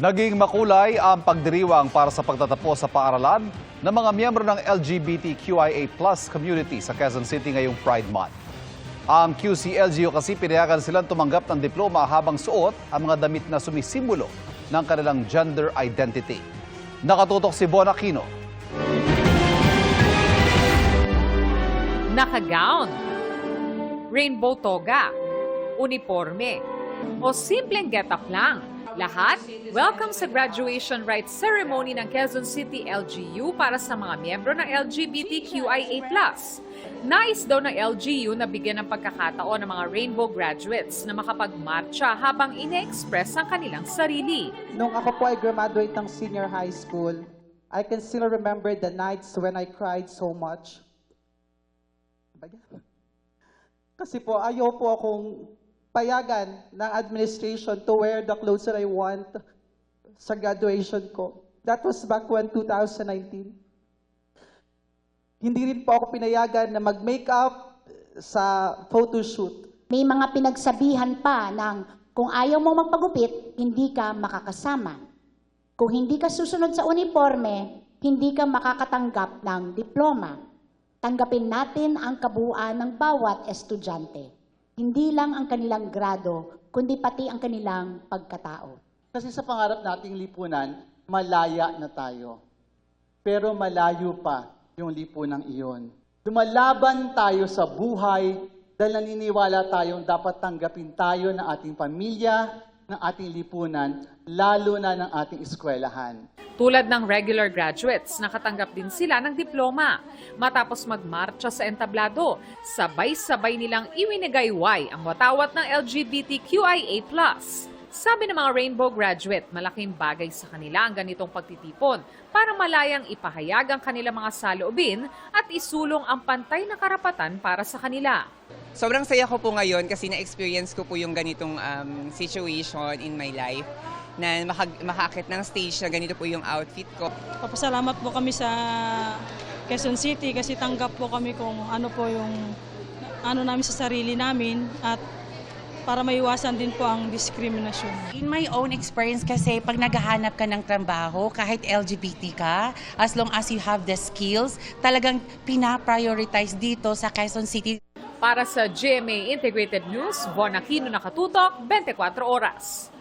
Naging makulay ang pagdiriwang para sa pagtatapos sa paaralan ng mga miyembro ng LGBTQIA plus community sa Quezon City ngayong Pride Month. Ang QCLGO kasi pinayagan silang tumanggap ng diploma habang suot ang mga damit na sumisimbolo ng kanilang gender identity. Nakatutok si Bon Aquino. Nakagown, rainbow toga, uniforme, o simpleng get-up lang. Lahat, welcome sa graduation rites ceremony ng Quezon City LGU para sa mga miyembro ng LGBTQIA+. Nais daw ng LGU na bigyan ng pagkakataon ng mga rainbow graduates na makapagmarcha habang ine-express ang kanilang sarili. Nung ako po ay graduate ng senior high school, I can still remember the nights when I cried so much. Kasi po, ayaw po akong payagan ng administration to wear the clothes that I want sa graduation ko. That was back when 2019. Hindi rin po ako pinayagan na mag-makeup sa photoshoot. May mga pinagsabihan pa ng kung ayaw mo magpagupit, hindi ka makakasama. Kung hindi ka susunod sa uniforme, hindi ka makakatanggap ng diploma. Tanggapin natin ang kabuuan ng bawat estudyante. Hindi lang ang kanilang grado, kundi pati ang kanilang pagkatao. Kasi sa pangarap nating lipunan, malaya na tayo. Pero malayo pa yung lipunan iyon. Lumalaban tayo sa buhay dahil naniniwala tayong dapat tanggapin tayo ng ating pamilya, ng ating lipunan, lalo na ng ating eskwelahan. Tulad ng regular graduates, nakatanggap din sila ng diploma. Matapos magmarcha sa entablado, sabay-sabay nilang iwinigayway ang watawat ng LGBTQIA+. Sabi ng mga Rainbow graduate, malaking bagay sa kanila ang ganitong pagtitipon para malayang ipahayag ang kanilang mga saloobin at isulong ang pantay na karapatan para sa kanila. Sobrang saya ko po ngayon kasi na-experience ko po yung ganitong um, situation in my life na makag- makakit ng stage na ganito po yung outfit ko. Papasalamat po kami sa Quezon City kasi tanggap po kami kung ano po yung ano namin sa sarili namin at para maiwasan din po ang diskriminasyon. In my own experience kasi pag naghahanap ka ng trabaho, kahit LGBT ka, as long as you have the skills, talagang pina-prioritize dito sa Quezon City. Para sa GMA Integrated News, Von Aquino nakatutok, 24 oras.